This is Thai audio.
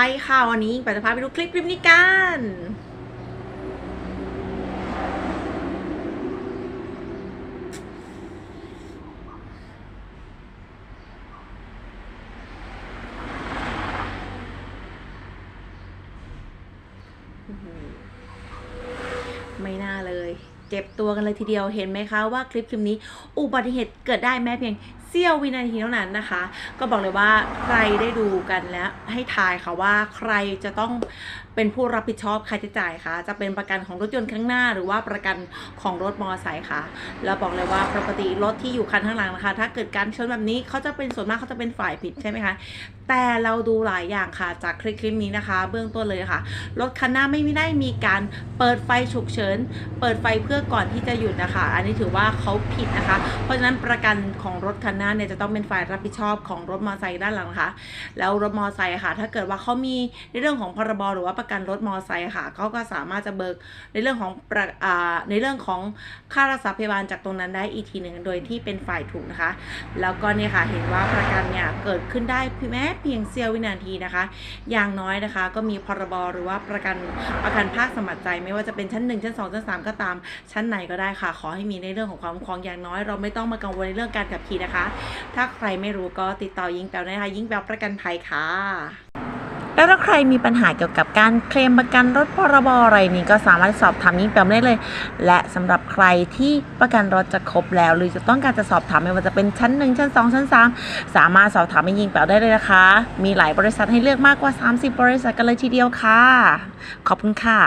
ไปค่ะวันนี้ไปจะพาไปดูคลิปคลิปนี้กันไม่น่าเลย เจ็บตัวกันเลยทีเดียวเห็นไหมคะว่าคลิปคลิปนี้ อุบัติเหตุเกิดได้แม้เพียงเสี้ยววินาทีเท่านั้นนะคะ ก็บอกเลยว่าใครได้ดูกันแล้วให้ทายค่ะว่าใครจะต้องเป็นผู้รับผิดชอบค่าใช้จ่ายคะจะเป็นประกันของรถยนต์ข้างหน้า หรือว่าประกันของรถมอเตอร์ไซค์ค่ะ แล้วบอกเลยว่าปกติรถที่อยู่คันข้างหลังนะคะ ถ้าเกิดการชนแบบนี้เขาจะเป็นส่วนมากเขาจะเป็นฝ่ายผิดใช่ไหมคะแต่เราดูหลายอย่างค่ะจากคลิปคลิปนี้นะคะ เบื้องต้นเลยค่ะรถคันหน้าไม่ได้มีการเปิดไฟฉุกเฉิน เปิดไฟเพื่อก่อนที่จะหยุดนะคะ อันนี้ถือว่าเขาผิดนะคะ เพราะฉะนั้นประกันของรถคันหน้าเนี่ยจะต้องเป็นฝ่ายรับผิดชอบของรถมอเตอร์ไซค์ด้านหลังนะคะแล้วรถมอเตอร์ไซค์ค่ะ ถ้าเกิดว่าเขามีในเรื่องของพรบหรือว่าประกันรถมอเตอร์ไซค์ค่ะเขาก็สามารถจะเบิกในเรื่องของประอ่าในเรื่องของค่ารักษาพยาบาลจากตรงนั้นได้อีกทีหนึ่งโดยที่เป็นฝ่ายถูกนะคะ แล้วก็เนี่ยค่ะเห็นว่าประกันเนี่ยเกิดขึ้นได้แม้เพียงเสี้ยววินาทีนะคะ อย่างน้อยนะคะ ก็มีพรบหรือว่าประกันประกันภาคสมัครใจ ไม่ว่าจะเป็นชั้น 1 ชั้น 2 ชั้น 3 ก็ตามชั้นไหนก็ได้ค่ะ ขอให้มีในเรื่องของความคุ้มครองอย่างน้อย เราไม่ต้องมากังวลในเรื่องการขับขี่นะคะถ้าใครไม่รู้ก็ติดต่อยิงแปลนะคะ ยิงแปลประกันภัยค่ะแล้วถ้าใครมีปัญหาเกี่ยวกับการเคลมประกันรถพรบอะไรนี้ก็สามารถสอบถามยิ่งแปลได้เลย และสำหรับใครที่ประกันรถจะครบแล้ว หรือจะต้องการจะสอบถามไม่ว่าจะเป็นชั้น 1 ชั้น 2 ชั้น 3 สามารถสอบถามยิงแปลได้เลยนะคะ มีหลายบริษัทให้เลือกมากกว่า 30 บริษัทกันเลยทีเดียวค่ะ ขอบคุณค่ะ